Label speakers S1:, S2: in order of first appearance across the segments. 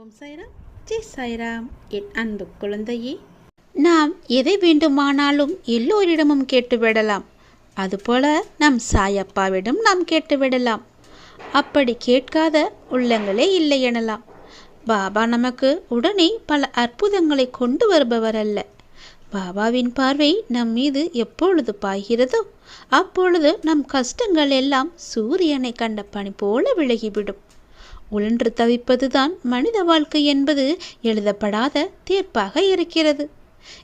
S1: ஓம் சாய்ராம். ஜெய் சாய்ராம். என் அன்பு குழந்தையே. நாம் எதை வேண்டுமானாலும் எல்லோரிடமும் கேட்டுவிடலாம். அதுபோல நம் சாயப்பாவிடம் நாம் கேட்டுவிடலாம். அப்படி கேட்காத உள்ளங்களே இல்லை எனலாம். பாபா நமக்கு உடனே பல அற்புதங்களை கொண்டு வருபவர் அல்ல. பாபாவின் பார்வை நம் மீது எப்பொழுது பாய்கிறதோ அப்பொழுது நம் கஷ்டங்கள் எல்லாம் சூரியனை கண்ட பனி போல விலகிவிடும். உழன்று தவிப்பதுதான் மனித வாழ்க்கை என்பது எழுதப்படாத தீர்ப்பாக இருக்கிறது.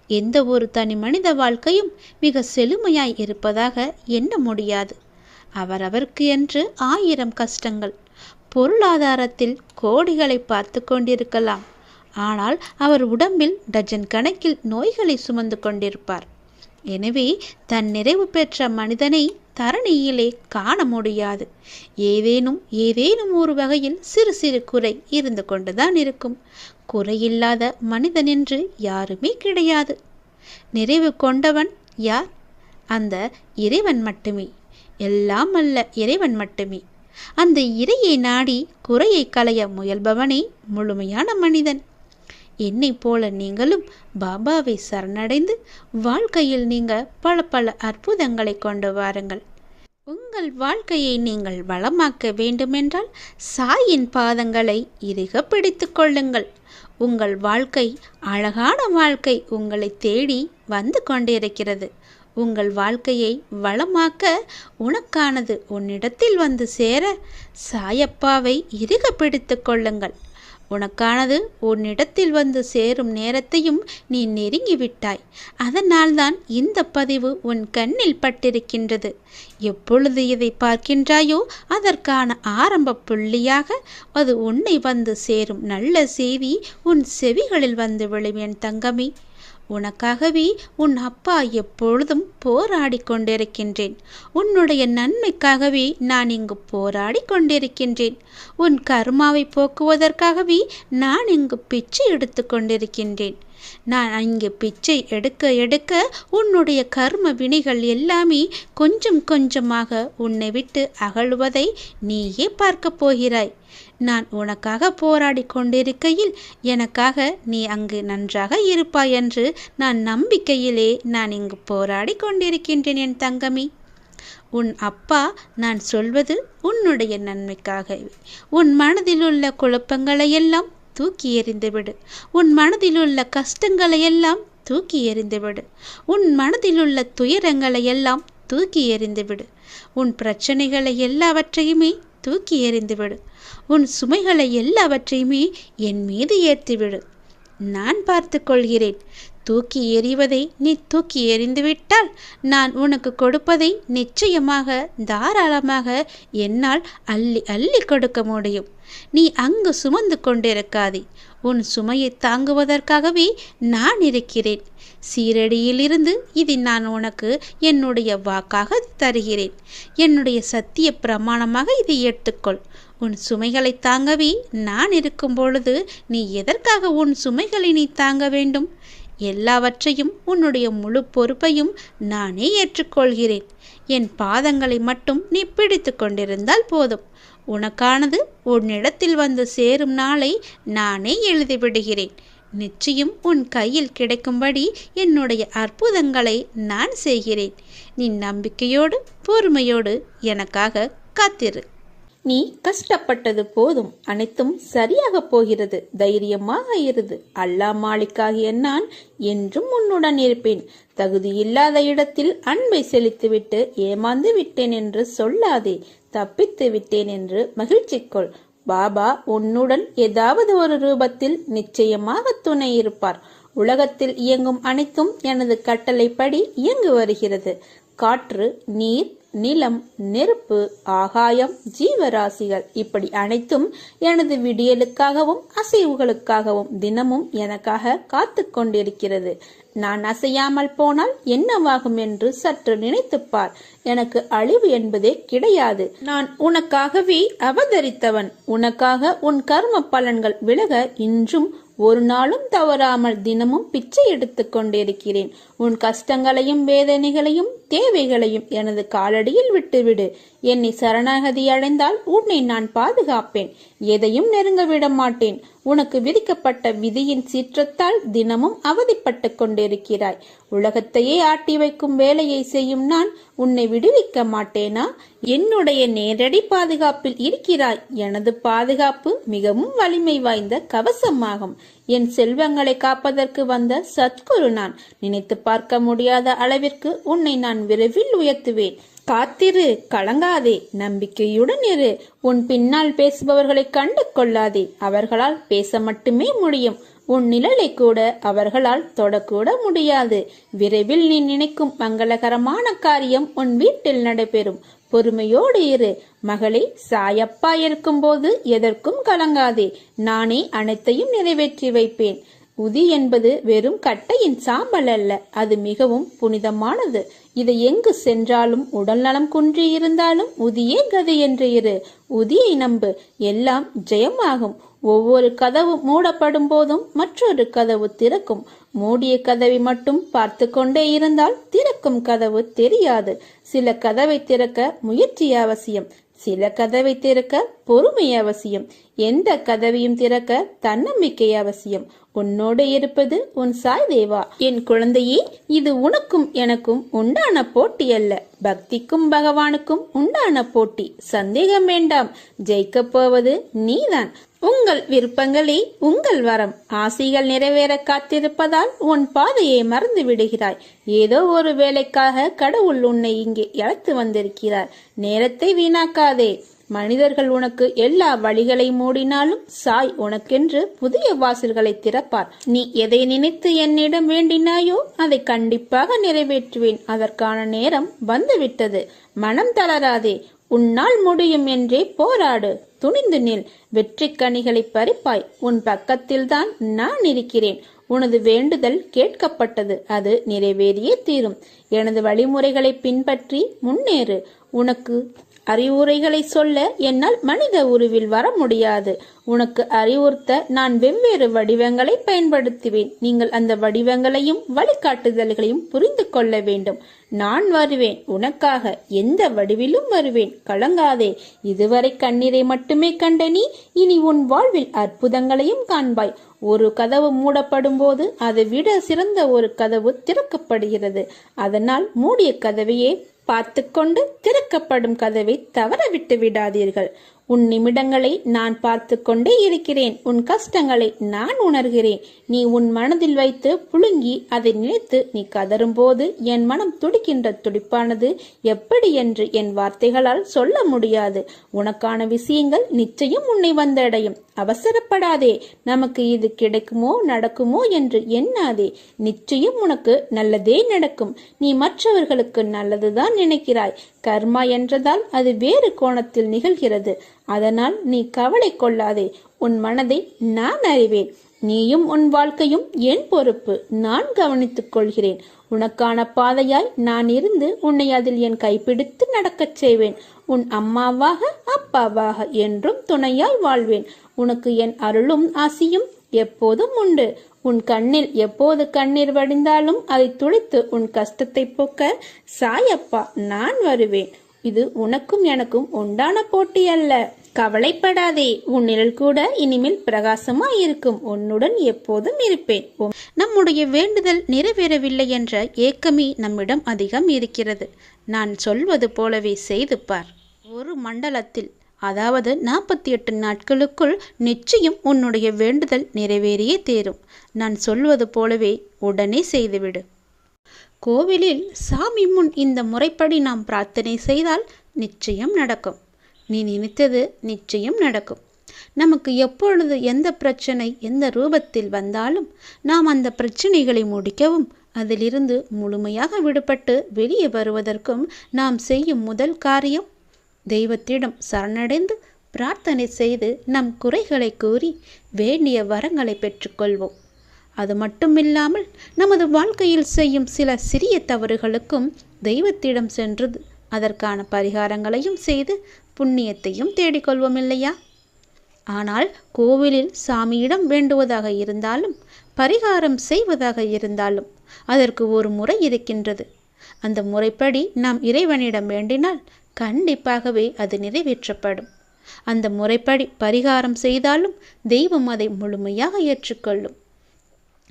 S1: எந்த ஒரு தனி மனித வாழ்க்கையும் மிக செழுமையாய் இருப்பதாக எண்ண முடியாது. அவரவர்க்கு என்று ஆயிரம் கஷ்டங்கள் பொருளாதாரத்தில் கோடிகளை பார்த்து கொண்டிருக்கலாம். ஆனால் அவர் உடம்பில் டஜன் கணக்கில் நோய்களை சுமந்து கொண்டிருப்பார். எனவே தன் நிறைவு பெற்ற மனிதனை தரணியிலே காண முடியாது. ஏதேனும் ஏதேனும் ஒரு வகையில் சிறு சிறு குறை இருந்து கொண்டுதான் இருக்கும். குறையில்லாத மனிதன் என்று யாருமே கிடையாது. நிறைவு கொண்டவன் யார்? அந்த இறைவன் மட்டுமே. எல்லாம் அல்ல இறைவன் மட்டுமே. அந்த இறையை நாடி குறையை களைய முயல்பவனே முழுமையான மனிதன். என்னை போல நீங்களும் பாபாவை சரணடைந்து வாழ்க்கையில் நீங்கள் பல பல அற்புதங்களை கொண்டு வாருங்கள். உங்கள் வாழ்க்கையை நீங்கள் வளமாக்க வேண்டுமென்றால் சாயின் பாதங்களை இறுக பிடித்து கொள்ளுங்கள். உங்கள் வாழ்க்கை அழகான வாழ்க்கை உங்களை தேடி வந்து கொண்டிருக்கிறது. உங்கள் வாழ்க்கையை வளமாக்க உனக்கானது உன்னிடத்தில் வந்து சேர சாயப்பாவை இறுக பிடித்து கொள்ளுங்கள். உனக்கானது உன்னிடத்தில் வந்து சேரும் நேரத்தையும் நீ நெருங்கிவிட்டாய். அதனால்தான் இந்த பதிவு உன் கண்ணில் பட்டிருக்கின்றது. எப்பொழுது இதை பார்க்கின்றாயோ அதற்கான ஆரம்ப புள்ளியாக அது உன்னை வந்து சேரும் நல்ல செய்தி உன் செவிகளில் வந்து விழும் என் தங்கமே. உனக்காகவே உன் அப்பா எப்பொழுதும் போராடி கொண்டிருக்கின்றேன். உன்னுடைய நன்மைக்காகவே நான் இங்கு போராடி கொண்டிருக்கின்றேன். உன் கர்மாவை போக்குவதற்காகவே நான் இங்கு பிச்சை எடுத்து கொண்டிருக்கின்றேன். நான் அங்கே பிச்சை எடுக்க எடுக்க உன்னுடைய கர்ம வினைகள் எல்லாமே கொஞ்சம் கொஞ்சமாக உன்னை விட்டு அகழுவதை நீயே பார்க்கப் போகிறாய். நான் உனக்காக போராடி கொண்டிருக்கையில் எனக்காக நீ அங்கு நன்றாக இருப்பாய் என்று நான் நம்பிக்கையிலே நான் இங்கு போராடி கொண்டிருக்கின்றேன் என் தங்கமி. உன் அப்பா நான் சொல்வது உன்னுடைய நன்மைக்காகவே. உன் மனதில் உள்ள குழப்பங்களை எல்லாம் தூக்கி எறிந்துவிடு. உன் மனதிலுள்ள கஷ்டங்களை எல்லாம் தூக்கி எறிந்துவிடு. உன் மனதிலுள்ள துயரங்களை எல்லாம் தூக்கி எறிந்துவிடு. உன் பிரச்சனைகளை எல்லாவற்றையுமே தூக்கி எறிந்துவிடு. உன் சுமைகளை எல்லாவற்றையுமே என் மீது ஏற்றிவிடு. நான் பார்த்து கொள்கிறேன். தூக்கி எறிவதை நீ தூக்கி எறிந்துவிட்டால் நான் உனக்கு கொடுப்பதை நிச்சயமாக தாராளமாக என்னால் அள்ளி அள்ளி கொடுக்க முடியும். நீ அங்கு சுமந்து கொண்டிருக்காதே. உன் சுமையை தாங்குவதற்காகவே நான் இருக்கிறேன். சீரடியிலிருந்து இதை நான் உனக்கு என்னுடைய வாக்காக தருகிறேன். என்னுடைய சத்திய பிரமாணமாக இதை ஏற்றுக்கொள் உன் சுமைகளை தாங்கவே நான் இருக்கும் பொழுது நீ எதற்காக உன் சுமைகளை நீ தாங்க வேண்டும்? எல்லாவற்றையும் உன்னுடைய முழு பொறுப்பையும் நானே ஏற்றுக்கொள்கிறேன். என் பாதங்களை மட்டும் நீ பிடித்து கொண்டிருந்தால் போதும். உனக்கானது உன்னிடத்தில் வந்து சேரும் நாளை நானே எழுதிவிடுகிறேன். நிச்சயம் உன் கையில் கிடைக்கும்படி என்னுடைய அற்புதங்களை நான் செய்கிறேன். நீ நம்பிக்கையோடு பொறுமையோடு எனக்காக காத்திரு. நீ கஷ்டப்பட்டது போதும் அனைத்தும் சரியாக போகிறது. தைரியமாக இருந்து. அல்லா மாலிக்காகிய நான் என்றும் உன்னுடன் இருப்பேன். தகுதியில்லாத இடத்தில் அன்பை செலுத்திவிட்டு ஏமாந்து விட்டேன் என்று சொல்லாதே. தப்பித்து விட்டேன் என்று மகிழ்ச்சி கொள். பாபா உன்னுடன் ஏதாவது ஒரு ரூபத்தில் நிச்சயமாக துணை இருப்பார். உலகத்தில் இயங்கும் அனைத்தும் எனது கட்டளைப்படி இயங்கு வருகிறது. காற்று நீர் நிலம் நெருப்பு ஆகாயம் ஜீவராசிகள் இப்படி அனைத்தும் எனது விடியலுக்காகவும் அசைவுகளுக்காகவும் தினமும் எனக்காக காத்து கொண்டிருக்கிறது. நான் அசையாமல் போனால் என்னவாகும் என்று சற்று நினைத்துப்பார். எனக்கு அழிவு என்பதே கிடையாது. நான் உனக்காகவே அவதரித்தவன். உனக்காக உன் கர்ம பலன்கள் விலக இன்றும் ஒரு நாளும் தவறாமல் தினமும் பிச்சை எடுத்து கொண்டிருக்கிறேன். உன் கஷ்டங்களையும் வேதனைகளையும் தேவைகளையும் எனது காலடியில் விட்டுவிடு. என்னை சரணாகதி அடைந்தால் உன்னை நான் பாதுகாப்பேன். எதையும் நெருங்க விட மாட்டேன். உனக்கு விதிக்கப்பட்ட விதியின் சீற்றத்தால் தினமும் அவதிப்பட்டு கொண்டிருக்கிறாய். உலகத்தையே ஆட்டி வைக்கும் வேலையை செய்யும் நான் உன்னை விடுவிக்க மாட்டேனா? என்னுடைய நேரடி பாதுகாப்பில் இருக்கிறாய். எனது பாதுகாப்பு மிகவும் வலிமை வாய்ந்த கவசமாகும். என் செல்வங்களை காப்பதற்கு வந்த சத்குரு நான். நினைத்து பார்க்க முடியாத அளவிற்கு உன்னை நான் விரைவில் உயர்த்துவேன். காத்திரு கலங்காதே நம்பிக்கையுடன் இரு. உன் பின்னால் பேசுபவர்களை கண்டு கொள்ளாதே. அவர்களால் பேச மட்டுமே முடியும். உன் நிழலை கூட அவர்களால் தொடக்கூட முடியாது. விரைவில் நீ நினைக்கும் மங்களகரமான காரியம் உன் வீட்டில் நடைபெறும். பொறுமையோடு இரு. மகளே சாயப்பா இருக்கும்போது எதற்கும் கலங்காதே. நானே அனைத்தையும் நிறைவேற்றி வைப்பேன். உதி என்பது வெறும் கட்டையின் சாம்பல் அல்ல. அது மிகவும் புனிதமானது. இதை எங்கு சென்றாலும் உடல் நலம் குன்றி இருந்தாலும் உதியே கதை என்று இரு. உதியை நம்பு. எல்லாம் ஜெயமாகும். ஒவ்வொரு கதவு மூடப்படும் போதும் மற்றொரு கதவு திறக்கும். மூடிய கதவை மட்டும் பார்த்து கொண்டே இருந்தால் திறக்கும் கதவு தெரியாது. சில கதவை திறக்க முயற்சி அவசியம். சில கதவை திறக்க பொறுமை அவசியம். எந்த கதவையும் திறக்க தன்னம்பிக்கை அவசியம். உன்னோடு இருப்பது உன் சாய் தேவா என் குழந்தையே இது உனக்கும் எனக்கும் உண்டான போட்டி அல்ல. பக்திக்கும் பகவானுக்கும் உண்டான போட்டி. சந்தேகம் வேண்டாம். ஜெயிக்கப் போவது நீதான். உங்கள் விருப்பங்களே உங்கள் வரம். ஆசைகள் நிறைவேற காத்திருப்பதால் உன் பாதையை மறந்து விடுகிறாய். ஏதோ ஒரு வேலைக்காக கடவுள் உன்னை இங்கே இழத்து வந்திருக்கிறார். நேரத்தை வீணாக்காதே. மனிதர்கள் உனக்கு எல்லா வழிகளை மூடினாலும் சாய் உனக்கென்று புதிய வாசல்களை திறப்பார். நீ எதை நினைத்து என்னிடம் வேண்டினாயோ அதை கண்டிப்பாக நிறைவேற்றுவேன். அதற்கான நேரம் வந்துவிட்டது. மனம் தளராதே. உன்னால் முடியும் என்றே போராடு. துணிந்து நில். வெற்றி கனிகளை பறிப்பாய். உன் பக்கத்தில்தான் நான் இருக்கிறேன். உனது வேண்டுதல் கேட்கப்பட்டது. அது நிறைவேறியே தீரும். எனது வழிமுறைகளை பின்பற்றி முன்னேறு. உனக்கு அறிவுரைகளை சொல்ல என்னால் மனித உருவில் வர முடியாது. உனக்கு அறிவுறுத்த நான் வெவ்வேறு வடிவங்களை பயன்படுத்துவேன். நீங்கள் அந்த வடிவங்களையும் வழிகாட்டுதல்களையும் புரிந்து கொள்ள வேண்டும். நான் வருவேன். உனக்காக எந்த வடிவிலும் வருவேன். கலங்காதே. இதுவரை கண்ணீரை மட்டுமே கண்ட நீ இனி உன் வாழ்வில் அற்புதங்களையும் காண்பாய். ஒரு கதவு மூடப்படும் போது அதை விட சிறந்த ஒரு கதவு திறக்கப்படுகிறது. அதனால் மூடிய கதவையே பார்த்து கொண்டு திறக்கப்படும் கதவை தவற விட்டு விடாதீர்கள். உன் நிமிடங்களை நான் பார்த்து கொண்டே இருக்கிறேன். உன் கஷ்டங்களை நான் உணர்கிறேன். நீ உன் மனதில் வைத்து புழுங்கி அதை நினைத்து நீ கதறும்போது என் மனம் துடிக்கின்ற துடிப்பானது எப்படி என்று என் வார்த்தைகளால் சொல்ல முடியாது. உனக்கான விஷயங்கள் நிச்சயம் உன்னை வந்தடையும். அவசரப்படாதே. நமக்கு இது கிடைக்குமோ நடக்குமோ என்று எண்ணாதே. நிச்சயம் உனக்கு நல்லதே நடக்கும். நீ மற்றவர்களுக்கு நல்லதுதான் நினைக்கிறாய். கர்மா என்றதால் அது வேறு கோணத்தில் நிகழ்கிறது. அதனால் நீ கவலை கொள்ளாதே. உன் மனதை நான் அறிவேன். நீயும் உன் வாழ்க்கையும் என் பொறுப்பு. நான் கவனித்துக் கொள்கிறேன். உனக்கான பாதையாய் நான் இருந்து உன்னை அதில் என் கைப்பிடித்து நடக்கச் செய்வேன். உன் அம்மாவாக அப்பாவாக என்றும் துணையாய் வாழ்வேன். உனக்கு என் அருளும் ஆசியும் எப்போதும் உண்டு. உன் கண்ணில் எப்போது கண்ணீர் வடிந்தாலும் அதை துளித்து உன் கஷ்டத்தை போக்க சாயப்பா நான் வருவேன். இது உனக்கும் எனக்கும் உண்டான போட்டி அல்ல. கவலைப்படாதே உன் நிழல் கூட இனிமேல் பிரகாசமா இருக்கும் உன்னுடன் எப்போதும் இருப்பேன். நம்முடைய வேண்டுதல் நிறைவேறவில்லை என்ற ஏக்கமே நம்மிடம் அதிகம் இருக்கிறது. நான் சொல்வது போலவே செய்து பார். ஒரு மண்டலத்தில் அதாவது நாற்பத்தி எட்டு நாட்களுக்குள் நிச்சயம் உன்னுடைய வேண்டுதல் நிறைவேறியே தேரும். நான் சொல்வது போலவே உடனே செய்துவிடு. கோவிலில் சாமி முன் இந்த முறைப்படி நாம் பிரார்த்தனை செய்தால் நிச்சயம் நடக்கும். நீ நினைத்தது நிச்சயம் நடக்கும். நமக்கு எப்பொழுது எந்த பிரச்சனை எந்த ரூபத்தில் வந்தாலும் நாம் அந்த பிரச்சனைகளை முடிக்கவும் அதிலிருந்து முழுமையாக விடுபட்டு வெளியே வருவதற்கும் நாம் செய்யும் முதல் காரியம் தெய்வத்திடம் சரணடைந்து பிரார்த்தனை செய்து நம் குறைகளை கூறி வேண்டிய வரங்களை பெற்றுக்கொள்வோம். அது மட்டுமில்லாமல் நமது வாழ்க்கையில் செய்யும் சில சிறிய தவறுகளுக்கும் தெய்வத்திடம் சென்று அதற்கான பரிகாரங்களையும் செய்து புண்ணியத்தையும் தேடிக்கொள்வோம் இல்லையா ஆனால் கோவிலில் சாமியிடம் வேண்டுவதாக இருந்தாலும் பரிகாரம் செய்வதாக இருந்தாலும் அதற்கு ஒரு முறை இருக்கின்றது. அந்த முறைப்படி நாம் இறைவனிடம் வேண்டினால் கண்டிப்பாகவே அது நிறைவேற்றப்படும். அந்த முறைப்படி பரிகாரம் செய்தாலும் தெய்வம் அதை முழுமையாக ஏற்றுக்கொள்ளும்.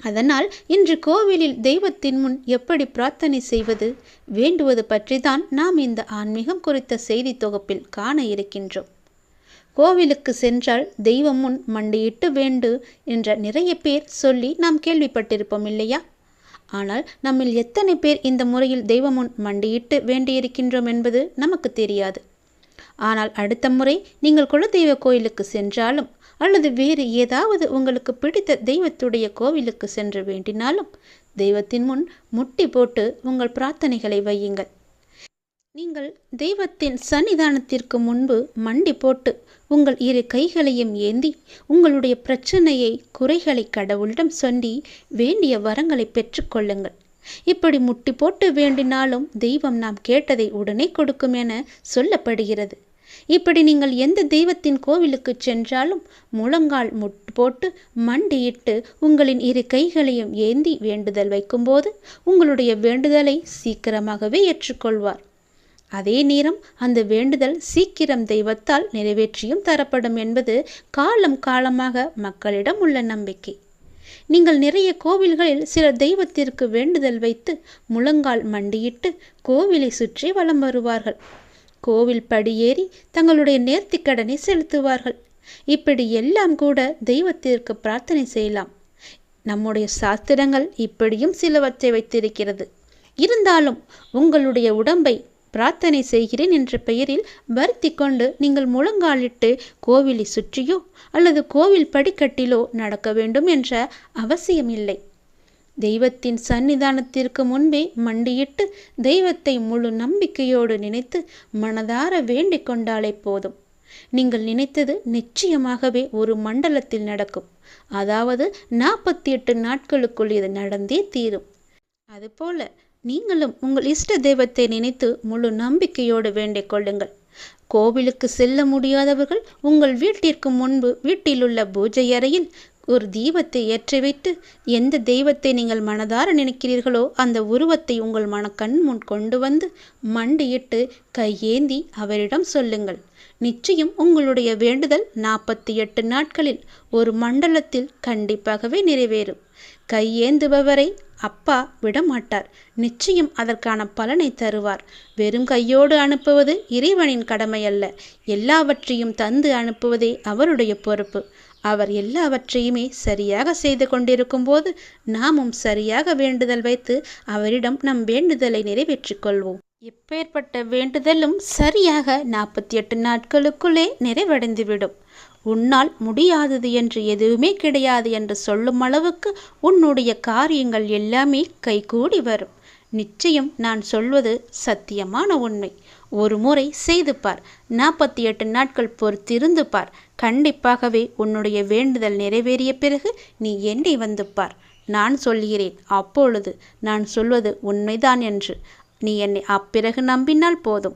S1: அதனால் இன்று கோவிலில் தெய்வத்தின் முன் எப்படி பிரார்த்தனை செய்வது? வேண்டுவது பற்றிதான் நாம் இந்த ஆன்மீகம் குறித்த செய்தி தொகுப்பில் காண இருக்கின்றோம். கோவிலுக்கு சென்றால் தெய்வம் முன் மண்டியிட்டு வேண்டு என்ற நிறைய பேர் சொல்லி நாம் கேள்விப்பட்டிருப்போம் இல்லையா? ஆனால் நம்மில் எத்தனை பேர் இந்த முறையில் தெய்வம் முன் மண்டியிட்டு வேண்டியிருக்கின்றோம் என்பது நமக்கு தெரியாது. ஆனால் அடுத்த முறை நீங்கள் குலதெய்வ கோயிலுக்கு சென்றாலும் அல்லது வேறு ஏதாவது உங்களுக்கு பிடித்த தெய்வத்துடைய கோவிலுக்கு சென்று வேண்டினாலும் தெய்வத்தின் முன் முட்டி போட்டு உங்கள் பிரார்த்தனைகளை வையுங்கள். நீங்கள் தெய்வத்தின் சன்னிதானத்திற்கு முன்பு மண்டி போட்டு உங்கள் இரு கைகளையும் ஏந்தி உங்களுடைய பிரச்சனையை குறைகளை கடவுளிடம் சொல்லி வேண்டிய வரங்களை பெற்றுக்கொள்ளுங்கள் இப்படி முட்டி போட்டு வேண்டினாலும் தெய்வம் நாம் கேட்டதை உடனே கொடுக்கும் என சொல்லப்படுகிறது. இப்படி நீங்கள் எந்த தெய்வத்தின் கோவிலுக்கு சென்றாலும் முழங்கால் முட்டு போட்டு மண்டியிட்டு உங்களின் இரு கைகளையும் ஏந்தி வேண்டுதல் வைக்கும்போது உங்களுடைய வேண்டுதலை சீக்கிரமாகவே ஏற்றுக்கொள்வார். அதே நேரம் அந்த வேண்டுதல் சீக்கிரம் தெய்வத்தால் நிறைவேற்றியும் தரப்படும் என்பது காலம் காலமாக மக்களிடம் உள்ள நம்பிக்கை. நீங்கள் நிறைய கோவில்களில் சில தெய்வத்திற்கு வேண்டுதல் வைத்து முழங்கால் மண்டியிட்டு கோவிலை சுற்றி வலம் வருவார்கள். கோவில் படியேறி தங்களுடைய நேர்த்திக்கடனை செலுத்துவார்கள். இப்படி எல்லாம் கூட தெய்வத்திற்கு பிரார்த்தனை செய்யலாம். நம்முடைய சாஸ்திரங்கள் இப்படியும் சிலவற்றை வைத்திருக்கிறது. இருந்தாலும் உங்களுடைய உடம்பை பிரார்த்தனை செய்கிறேன் என்ற பெயரில் வருத்தி கொண்டு நீங்கள் முழங்காலிட்டு கோவிலை சுற்றியோ அல்லது கோவில் படிக்கட்டிலோ நடக்க வேண்டும் என்ற அவசியம் இல்லை தெய்வத்தின் சன்னிதானத்திற்கு முன்பே மண்டியிட்டு தெய்வத்தை முழு நம்பிக்கையோடு நினைத்து மனதார வேண்டிக் கொண்டாலே போதும். நீங்கள் நினைத்தது நிச்சயமாகவே ஒரு மண்டலத்தில் நடக்கும். அதாவது நாற்பத்தி எட்டு நாட்களுக்குள் இது நடந்தே தீரும். அதுபோல நீங்களும் உங்கள் இஷ்ட தெய்வத்தை நினைத்து முழு நம்பிக்கையோடு வேண்டிக் கொள்ளுங்கள். கோவிலுக்கு செல்ல முடியாதவர்கள் உங்கள் வீட்டிற்கு முன்பு வீட்டிலுள்ள பூஜை அறையில் ஒரு தீபத்தை ஏற்றிவிட்டு எந்த தெய்வத்தை நீங்கள் மனதார நினைக்கிறீர்களோ அந்த உருவத்தை உங்கள் மனக்கண் முன் கொண்டு வந்து மண்டியிட்டு கையேந்தி அவரிடம் சொல்லுங்கள். நிச்சயம் உங்களுடைய வேண்டுதல் நாற்பத்தி எட்டு நாட்களில் ஒரு மண்டலத்தில் கண்டிப்பாகவே நிறைவேறும். கையேந்துபவரை அப்பா விடமாட்டார். நிச்சயம் அதற்கான பலனை தருவார். வெறும் கையோடு அனுப்புவது இறைவனின் கடமை அல்ல எல்லாவற்றையும் தந்து அனுப்புவதே அவருடைய பொறுப்பு. அவர் எல்லாவற்றையுமே சரியாக செய்து கொண்டிருக்கும் போது நாமும் சரியாக வேண்டுதல் வைத்து அவரிடம் நம் வேண்டுதலை நிறைவேற்றிக் கொள்வோம். இப்பேற்பட்ட வேண்டுதலும் சரியாக நாற்பத்தி எட்டு நாட்களுக்குள்ளே நிறைவடைந்துவிடும். உன்னால் முடியாதது என்று எதுவுமே கிடையாது என்று சொல்லும் அளவுக்கு உன்னுடைய காரியங்கள் எல்லாமே கைகூடி வரும். நிச்சயம் நான் சொல்வது சத்தியமான உண்மை. ஒரு முறை செய்து பார். நாற்பத்தி எட்டு நாட்கள் பொறுத்திருந்து பார். கண்டிப்பாகவே உன்னுடைய வேண்டுதல் நிறைவேறிய பிறகு நீ என்னை வந்து பார்? நான் சொல்கிறேன் அப்பொழுது நான் சொல்வது உண்மைதான் என்று. நீ என்னை அப்பிறகு நம்பினால் போதும்.